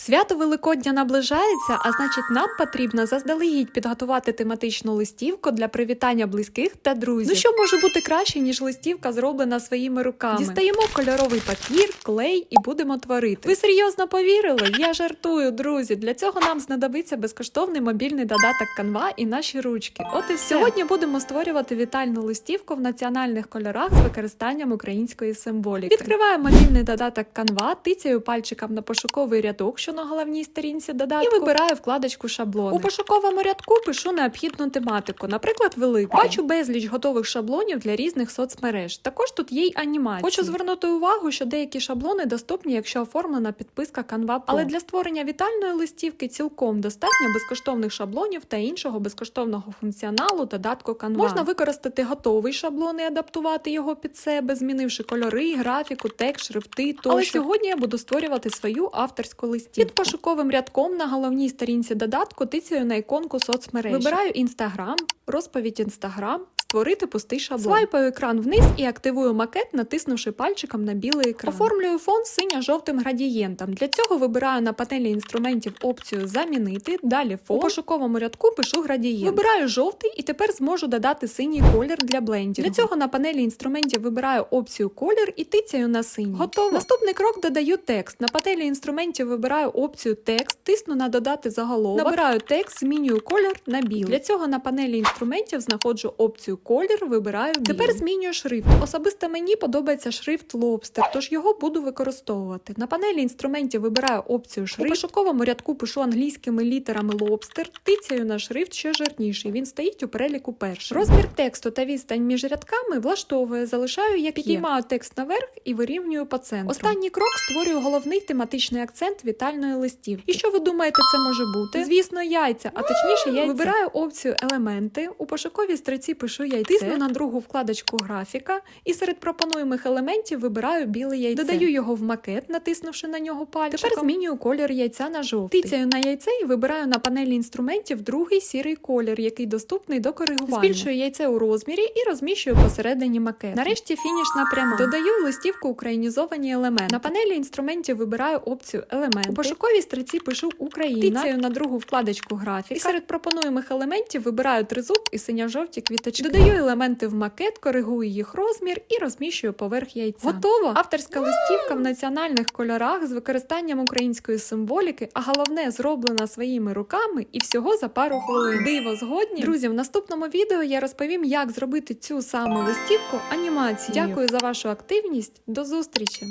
Свято Великодня наближається, а значить, нам потрібно заздалегідь підготувати тематичну листівку для привітання близьких та друзів. Ну що може бути краще, ніж листівка, зроблена своїми руками? Дістаємо кольоровий папір, клей і будемо творити. Ви серйозно повірили? Я жартую, друзі. Для цього нам знадобиться безкоштовний мобільний додаток Canva і наші ручки. От і все. Сьогодні будемо створювати вітальну листівку в національних кольорах з використанням української символіки. Відкриваю мобільний додаток Canva, тицяю пальчиком на пошуковий рядок, що на головній сторінці додатку, і вибираю вкладочку шаблони. У пошуковому рядку пишу необхідну тематику, наприклад, велику. Бачу безліч готових шаблонів для різних соцмереж. Також тут є й анімації. Хочу звернути увагу, що деякі шаблони доступні, якщо оформлена підписка Canva Pro. Але для створення вітальної листівки цілком достатньо безкоштовних шаблонів та іншого безкоштовного функціоналу додатку Canva. Можна використати готовий шаблон і адаптувати його під себе, змінивши кольори, графіку, текст, шрифти тощо. Але сьогодні я буду створювати свою авторську листівку. Під пошуковим рядком на головній сторінці додатку тицяю на іконку соцмережі. Вибираю Instagram, розповідь Instagram, створити пустий шаблон. Свайпаю екран вниз і активую макет, натиснувши пальчиком на білий екран. Оформлюю фон синьо-жовтим градієнтом. Для цього вибираю на панелі інструментів опцію Замінити. Далі фон. У пошуковому рядку пишу градієнт. Вибираю жовтий і тепер зможу додати синій колір для блендінгу. Для цього на панелі інструментів вибираю опцію колір і тицяю на синій. Готово. Наступний крок додаю текст. На панелі інструментів вибираю опцію текст, тисну на додати заголовок, набираю текст, змінюю колір на білий. Для цього на панелі інструментів знаходжу опцію колір, вибираю білий. Тепер змінюю шрифт. Особисто мені подобається шрифт Lobster, тож його буду використовувати. На панелі інструментів вибираю опцію шрифт. У пошуковому рядку пишу англійськими літерами Lobster, тицяю на шрифт, що жирніший. Він стоїть у переліку перший. Розмір тексту та відстань між рядками влаштовує, залишаю як підіймаю текст наверх і вирівнюю по центру. Останній крок створюю головний тематичний акцент вітальної листівки. І що ви думаєте, це може бути? Звісно, яйця, а точніше яйця. Вибираю опцію елементи. У пошуковій строці пишу яйце. Тисну на другу вкладочку графіка і серед пропонуємих елементів вибираю біле яйце. Додаю його в макет, натиснувши на нього пальчиком. Тепер змінюю колір яйця на жовтий. Тицяю на яйце і вибираю на панелі інструментів другий сірий колір, який доступний до коригування. Збільшую яйце у розмірі і розміщую посередині макет. Нарешті фінішна пряма. Додаю в листівку українізовані елементи. На панелі інструментів вибираю опцію елементи. У пошуковій строці пишу Україна. Тицяю на другу вкладочку графіка. І серед пропонуємих елементів вибираю тризуб і синьо-жовті квіточки. Додаю елементи в макет, коригую їх розмір і розміщую поверх яйця. Готово! Авторська листівка в національних кольорах з використанням української символіки, а головне зроблена своїми руками і всього за пару хвилин. Диво згодні. Друзі, в наступному відео я розповім, як зробити цю саму листівку анімацією. Дякую за вашу активність. До зустрічі!